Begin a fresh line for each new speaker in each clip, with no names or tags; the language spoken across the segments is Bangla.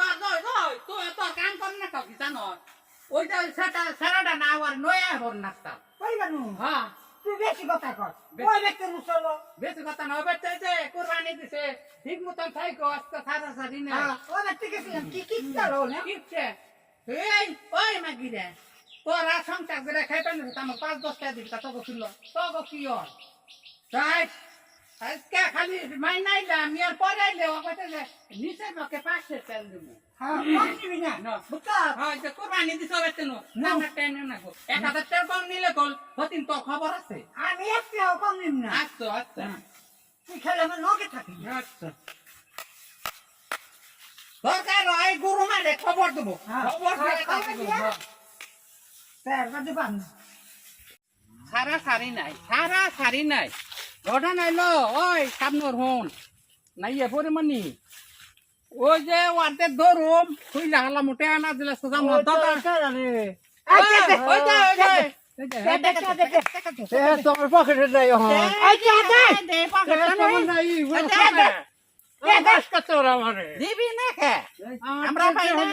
তোর তোর তোর তুই তোর কাম কর না কাউ কি জানো? ওইটা সেটা সেরাটা না আর নয়া হর নাস্তা
কইবানু
হ্যাঁ।
তুই বেশি কথা কর
বেশি-
ওই ব্যক্তি মুসলো
বেশি কথা না হবে তো যে কুরবানি দিছে ঠিক মতন থাইকো আজকে সারা সারি না।
ওই ব্যক্তি গেছিলাম কি কি চালো না
কিচ্ছে? এই ওই মাগিরে তোরা সংসার করে খাইতে না আমার পাঁচ দশ টাকা দিবি তা তোকে ছিল তোকে কি ওর তাই আজকে খালি মাই নাই না আমি আর পরে আইলে ও কইতে নিচে পাশে খবর আছে।
আমি একটাও কম না।
আচ্ছা আচ্ছা।
তুই খেলে আমার থাকি
আচ্ছা। দরকার হয় গুরু মারে খবর দেবো। খবর সারা সারি নাই সারা সারি নাই। ঘটনা নাইলো ওই সামনের হন। নাই এ পরিমাণি ওই যে ওয়ার্ডে ধরুম তুই লাগালা মোটে আনা দিলে সোজা মত
তোমার পকেটে নাই
দিবি না খে আমরা পাই না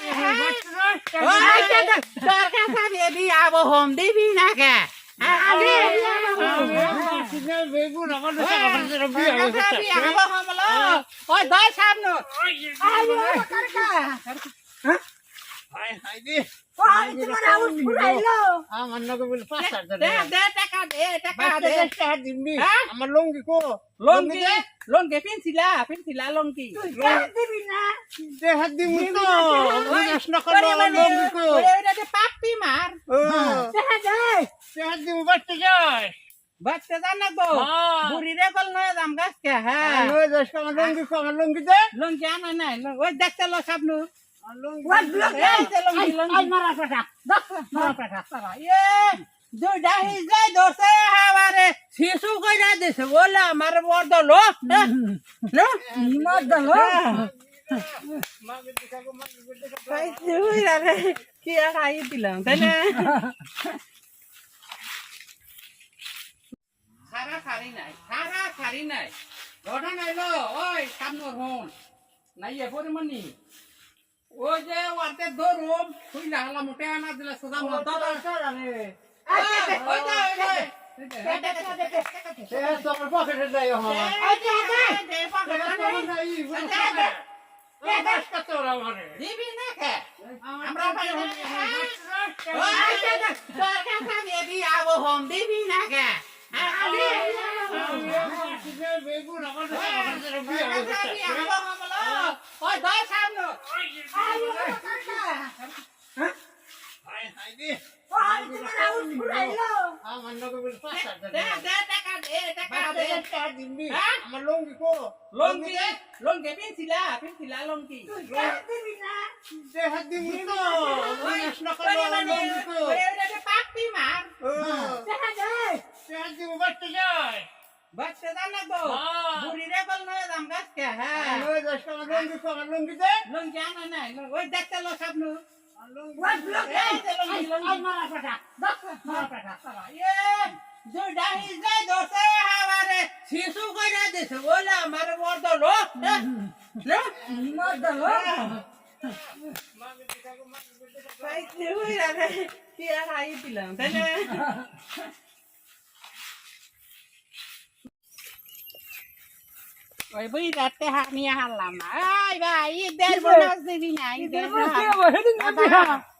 সরকার সাথে বিয়া বহম দিবি না খে ওই দয় সামনে
আমার
হ্যাঁ?
লঙ্গি কো
লঙ্গি লঙ্গি পিনছিলা পিনছিলা লঙ্গি
দেহাত দিমু তো প্রশ্ন করল লঙ্গি কো
পাপি মার
দেহাত দিমু বাড়তে যায়
বাচ্চা জানা গো
হ্যাঁ।
বুড়ি রে কল নয় দাম গাছকে হ্যাঁ।
নয় দশ আমার লঙ্গি কো আমার লঙ্গি দে
লঙ্গি আনা নাই ওই দেখতে লো সাবনু যে শিশু কইরা দিছে বলে আমার বড় লো তুই রে কি আর দিলাম তাই না? সারি নাই সারা সারি নাই ঘটনা নাইলো ওই সামনের হন নাই এ পরিমাণি ওই যে ওয়ার্ডে ধরুম তুই লাগালা মোটে আনা দিলে সোজা মত
তোমার পকেটে
আমরা পাই না সরকার খাবে বিয়া বহম দিবি না খে ওই দয় সামনে
আমার লঙ্গি কো
লঙ্গি লঙ্গি পিনছিলা পিনছিলা লঙ্গি
দেহাত দিমু তো করল আমার লঙ্গি কো
পাপি মার
দেহাত দিমু বাড়তে যায়
বাচ্চা জানা গো
হ্যাঁ।
বুড়ি রে কল নয় দাম গাছকে হ্যাঁ
নয় দশ আমার লঙ্গি কো আমার লঙ্গি দে
লঙ্গি আনা নাই ওই দেখতে লো সামনে
আমার লঙ্গি
এই যে লঙ্গি লঙ্গি। মারা পাঠা সারা এ দুইটা হিজলে ধরছে হাওয়ারে শিশু কইরা দিছে বলে আমার বড় লো লো Ay, te voy a ver. কি আর আই দিলাম তাই না? ওই বই রাতে হাত নিয়ে হারলাম না। আই ভাই ঈদের বোনাস দিবি না ঈদের বোনাস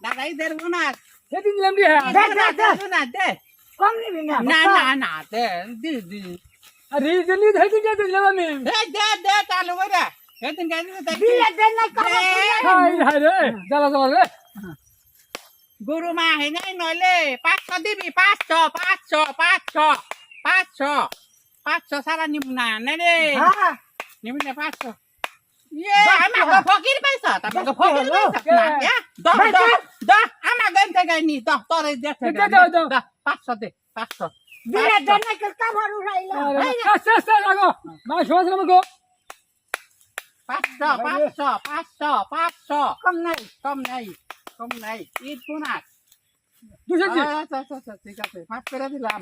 দাদা ঈদের বোনাস। ঈদের বোনাস দে। না না না দে দি দি। দে দে দে চালু করে সেদিন গাড়ি গুরু মা হে নাই পাঁচশো দিবি পাঁচশো পাঁচশো পাঁচশো পাঁচশো। পাঁচশো সারা নিব না নে রে। নিবি না পাঁচশো ইয়ে ফকির পাইছ তোমাকে ফকির পাইছ না ইয়া দ দ দ আমাকে এনতে গাইনি দ তোরে
দে, দে, দে।
পাঁচশো দে পাঁচশো পাঁচশো পাঁচশো পাঁচশো পাঁচশো কম নাই কম নাই কম নাই ঈদ আচ্ছা আচ্ছা আচ্ছা ঠিক আছে মাফ করে দিলাম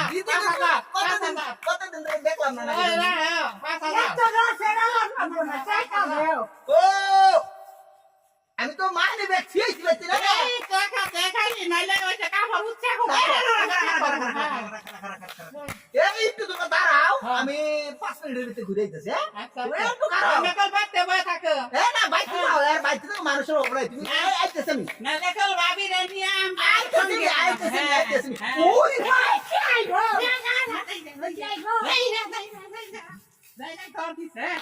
আমি তো
মা
নেবে একটু দাঁড়াও আমি পাঁচ মিনিটের ভিতরে ঘুরে যেতেছি মানুষের ওপরে তুমি আইতেছি আমি আইতেছি আইতেছি কার দিছে
হ্যাঁ?